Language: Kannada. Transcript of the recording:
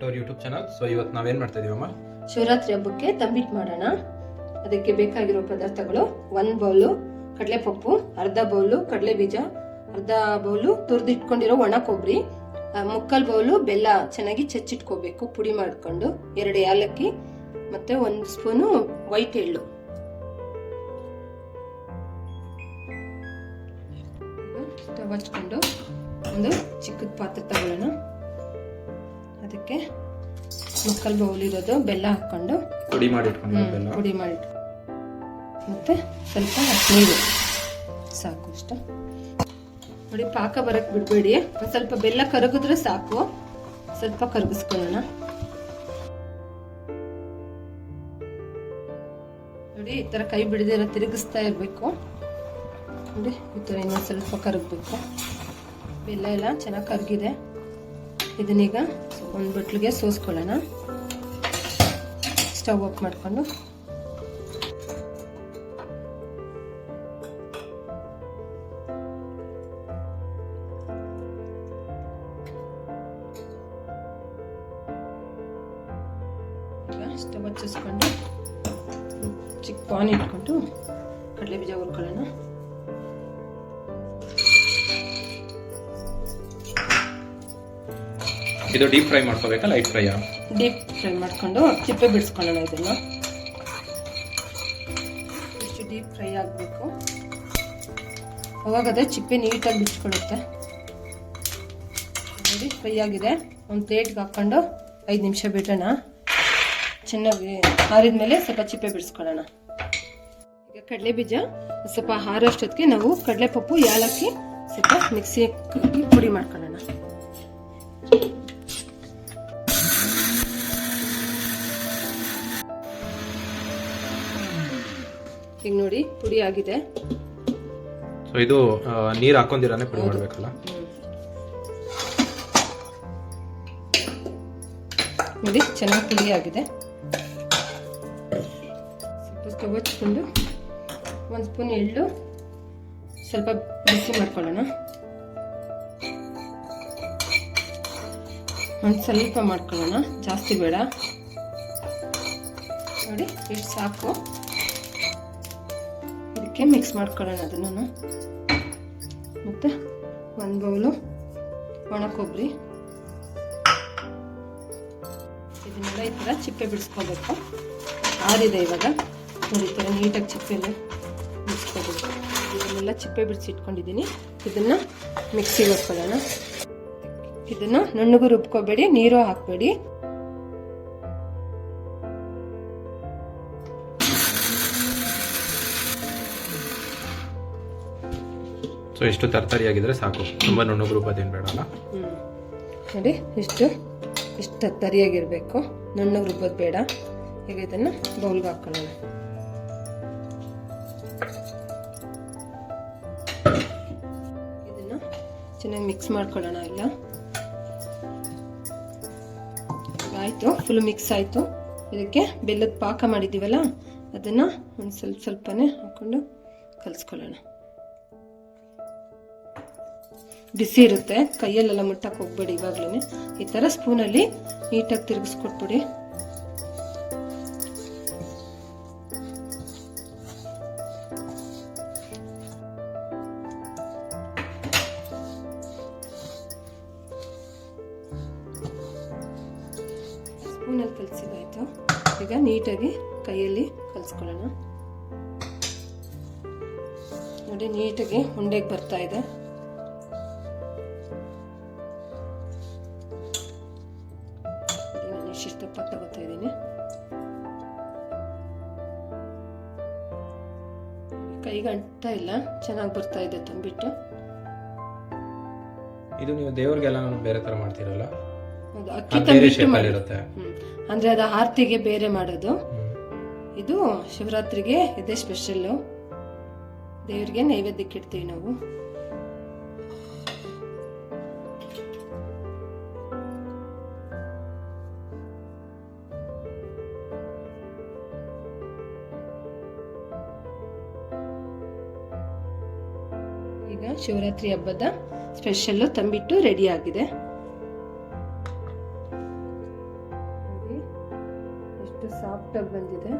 ಬ್ಯಾಕ್ ಯೂಟ್ಯೂಬ್ ಚಾನಲ್ ಸೊ ಇವತ್ತು ನಾವೇನ್ ಮಾಡ್ತಾ ಇದೀವಮ್ಮ ಶಿವರಾತ್ರಿ ಹಬ್ಬಕ್ಕೆ ತಂಬಿಟ್ಟು ಮಾಡೋಣ. ಅದಕ್ಕೆ ಬೇಕಾಗಿರೋ ಪದಾರ್ಥಗಳು ಒಂದ್ ಬೌಲು ಕಡಲೆಪಪ್ಪು, ಅರ್ಧ ಬೌಲು ಕಡಲೆ ಬೀಜ ಅರ್ಧ ಬೌಲು ತುರಿದಿಟ್ಕೊಂಡಿರೋ ಒಣ ಕೊಬ್ಬರಿ ಮುಕ್ಕಾಲು ಬೌಲು ಬೆಲ್ಲ ಚೆನ್ನಾಗಿ ಚಚ್ಚಿಟ್ಕೋಬೇಕು, ಪುಡಿ ಮಾಡ್ಕೊಂಡು, ಎರಡು ಏಲಕ್ಕಿ ಮತ್ತೆ ಒಂದು ಸ್ಪೂನು ವೈಟ್ ಎಳ್ಳು. ಸ್ಟವ್ ಹಚ್ಕೊಂಡು ಒಂದು ಚಿಕ್ಕದ ಪಾತ್ರೆ ತಗೊಳ್ಳೋಣ. ಅದಕ್ಕೆ ಮುಕ್ಕಲ್ ಬೌಲಿರೋದು ಬೆಲ್ಲ ಹಾಕೊಂಡು ಪುಡಿ ಮಾಡಿ ಪುಡಿ ಮಾಡಿ ಮತ್ತೆ ಸ್ವಲ್ಪ ನೀರು ಸಾಕು ಇಷ್ಟ ನೋಡಿ ಪಾಕ ಬರಕ್ ಬಿಡಬೇಡಿ. ಸ್ವಲ್ಪ ಬೆಲ್ಲ ಕರಗಿದ್ರೆ ಸಾಕು. ಸ್ವಲ್ಪ ಕರಗಿಸ್ಕೊಳ್ಳೋಣ. ನೋಡಿ ಈ ತರ ಕೈ ಬಿಡದಿರ ತಿರುಗಿಸ್ತಾ ಇರಬೇಕು. ನೋಡಿ ಈ ತರ ಇನ್ನೊಂದು ಸ್ವಲ್ಪ ಕರಗಬೇಕು. ಬೆಲ್ಲ ಎಲ್ಲ ಚೆನ್ನಾಗಿ ಕರಗಿದೆ. ಇದನ್ನೀಗ ಒಂದು ಬಟ್ಲಿಗೆ ಸೋಸ್ಕೊಳ್ಳೋಣ ಸ್ಟವ್ ಆಫ್ ಮಾಡ್ಕೊಂಡು ಈಗ ಸ್ಟವ್ ಹಚ್ಚಿಸ್ಕೊಂಡು ಚಿಕ್ಕ ಪಾನ್ ಇಟ್ಕೊಂಡು ಕಡಲೆ ಬೀಜ ಹುರ್ಕೊಳ್ಳೋಣ ಇದು ಡೀಪ್ ಫ್ರೈ ಮಾಡ್ಕೋಬೇಕಾ ಲೈಟ್ ಫ್ರೈಯಾ ಡೀಪ್ ಫ್ರೈ ಮಾಡ್ಕೊಂಡು ಚಿಪ್ಪೆ ಬಿಡಿಸ್ಕೊಳ್ಳೋಣ ಇದನ್ನು. ಇಷ್ಟು ಡೀಪ್ ಫ್ರೈ ಆಗಬೇಕು. ಅವಾಗ ಅದೇ ಚಿಪ್ಪೆ ನೀಟಾಗಿ ಬಿಚ್ಕೊಳ್ಳುತ್ತೆ. ನೋಡಿ ಫ್ರೈ ಆಗಿದೆ. ಒಂದು ಪ್ಲೇಟ್ಗೆ ಹಾಕ್ಕೊಂಡು ಐದು ನಿಮಿಷ ಬಿಡೋಣ. ಚೆನ್ನಾಗಿ ಆರಿದ್ಮೇಲೆ ಸ್ವಲ್ಪ ಚಿಪ್ಪೆ ಬಿಡಿಸ್ಕೊಳ್ಳೋಣ. ಈಗ ಕಡಲೆ ಬೀಜ, ಸ್ವಲ್ಪ ಹಾರೋಷ್ಟೊತ್ತಿಗೆ ನಾವು ಕಡಲೆಪಪ್ಪು, ಯಾಲಕ್ಕಿ, ಸ್ವಲ್ಪ ಮಿಕ್ಸಿ ಪುಡಿ ಮಾಡ್ಕೊಳ್ಳೋಣ. ಈಗ ನೋಡಿ ಪುಡಿ ಆಗಿದೆ. ಸೊ ಇದು ನೀರು ಹಾಕೊಂಡಿರಾನೆ ಪುಡಿ ಮಾಡಬೇಕಲ್ಲ? ನೋಡಿ ಚೆನ್ನಾಗಿ ಪುಡಿ ಆಗಿದೆ. ಸ್ವಲ್ಪ ಸ್ಟವ್ ಹಚ್ಕೊಂಡು ಒಂದು ಸ್ಪೂನ್ ಎಳ್ಳು ಸ್ವಲ್ಪ ಬಿಸಿ ಮಾಡ್ಕೊಳ್ಳೋಣ. ಒಂದು ಸ್ವಲ್ಪ ಮಾಡ್ಕೊಳ್ಳೋಣ. ಜಾಸ್ತಿ ಬೇಡ. ನೋಡಿ ಇಷ್ಟು ಸಾಕು. ಇದಕ್ಕೆ ಮಿಕ್ಸ್ ಮಾಡ್ಕೊಳ್ಳೋಣ ಅದನ್ನು ಮತ್ತು ಒಂದು ಬೌಲು ಒಣ ಕೊಬ್ಬರಿ ಇದನ್ನೆಲ್ಲ ಈ ಥರ ಚಿಪ್ಪೆ ಬಿಡಿಸ್ಕೋಬೇಕು. ಆರಿದೆ ಇವಾಗ. ನೋಡಿ, ಈ ಥರ ನೀಟಾಗಿ ಚಿಪ್ಪೆಲ್ಲ ಬಿಡಿಸ್ಕೋಬೇಕು. ಇದನ್ನೆಲ್ಲ ಚಿಪ್ಪೆ ಬಿಡಿಸಿ ಇಟ್ಕೊಂಡಿದ್ದೀನಿ. ಇದನ್ನು ಮಿಕ್ಸಿಗೆ ಹಾಕ್ಕೊಳ್ಳೋಣ ಇದನ್ನು ನುಣ್ಣಗೂ ರುಬ್ಕೋಬೇಡಿ, ನೀರು ಹಾಕಬೇಡಿ. ಸೊ ಇಷ್ಟು ತರಕಾರಿ ಆಗಿದ್ರೆ ಸಾಕು. ತುಂಬಾ ನುಣ್ಣಗೆ ರುಬ್ಬೋದೇನು ಬೇಡಲ್ಲ. ನೋಡಿ, ಇಷ್ಟು ಇಷ್ಟು ತರಿಯಾಗಿರಬೇಕು ನುಣ್ಣಗೆ ರುಬ್ಬೋದು ಬೇಡ. ಈಗ ಇದನ್ನು ಬೌಲ್ಗೆ ಹಾಕೊಳ್ಳೋಣ. ಇದನ್ನು ಚೆನ್ನಾಗಿ ಮಿಕ್ಸ್ ಮಾಡ್ಕೊಳ್ಳೋಣ ಎಲ್ಲ ಆಯಿತು ಫುಲ್ ಮಿಕ್ಸ್ ಆಯಿತು. ಇದಕ್ಕೆ ಬೆಲ್ಲದ ಪಾಕ ಮಾಡಿದ್ದೀವಲ್ಲ, ಅದನ್ನು ಒಂದು ಸ್ವಲ್ಪ, ಸ್ವಲ್ಪನೇ ಹಾಕ್ಕೊಂಡು ಕಲಿಸ್ಕೊಳ್ಳೋಣ. ಬಿಸಿ ಇರುತ್ತೆ. ಕೈಯಲ್ಲೆಲ್ಲ ಮುಟ್ಟಕ್ಕೆ ಹೋಗ್ಬೇಡಿ ಇವಾಗ್ಲೇ ಈ ಥರ ಸ್ಪೂನಲ್ಲಿ ನೀಟಾಗಿ ತಿರುಗಿಸ್ಕೊಟ್ಬಿಡಿ ಸ್ಪೂನಲ್ಲಿ ಕಲಸಿದಾಯ್ತು. ಈಗ ನೀಟಾಗಿ ಕೈಯಲ್ಲಿ ಕಲಿಸ್ಕೊಳ್ಳೋಣ. ನೋಡಿ, ನೀಟಾಗಿ ಉಂಡೆಗೆ ಬರ್ತಾ ಇದೆ. ಕೈಗೆ ಇಲ್ಲ. ಚೆನ್ನಾಗಿ ಬರ್ತಾ ಇದೆ ತಂಬಿಟ್ಟು ಇದು ನೀವು ದೇವ್ರಿಗೆಲ್ಲ ಬೇರೆ ತರ ಮಾಡ್ತಿರಲ್ಲ? ಅಕ್ಕಿ ತಂಬಿಟ್ಟು ಶೇಪಲ್ಲಿ ಮಾಡಿ ಇರುತ್ತೆ. ಹ್ಮ್. ಅಂದ್ರೆ ಅದು ಆರ್ತಿಗೆ ಬೇರೆ ಮಾಡೋದು. ಇದು ಶಿವರಾತ್ರಿಗೆ ಇದೇ ಸ್ಪೆಷಲ್ಲು ದೇವರಿಗೆ ನೈವೇದ್ಯಕ್ಕೆ ಇಡ್ತೀವಿ ನಾವು. ಶಿವರಾತ್ರಿ ಹಬ್ಬದ ಸ್ಪೆಷಲ್ಲು ತಂಬಿಟ್ಟು ರೆಡಿ ಆಗಿದೆ. ಎಷ್ಟು ಸಾಫ್ಟಾಗಿ ಬಂದಿದೆ.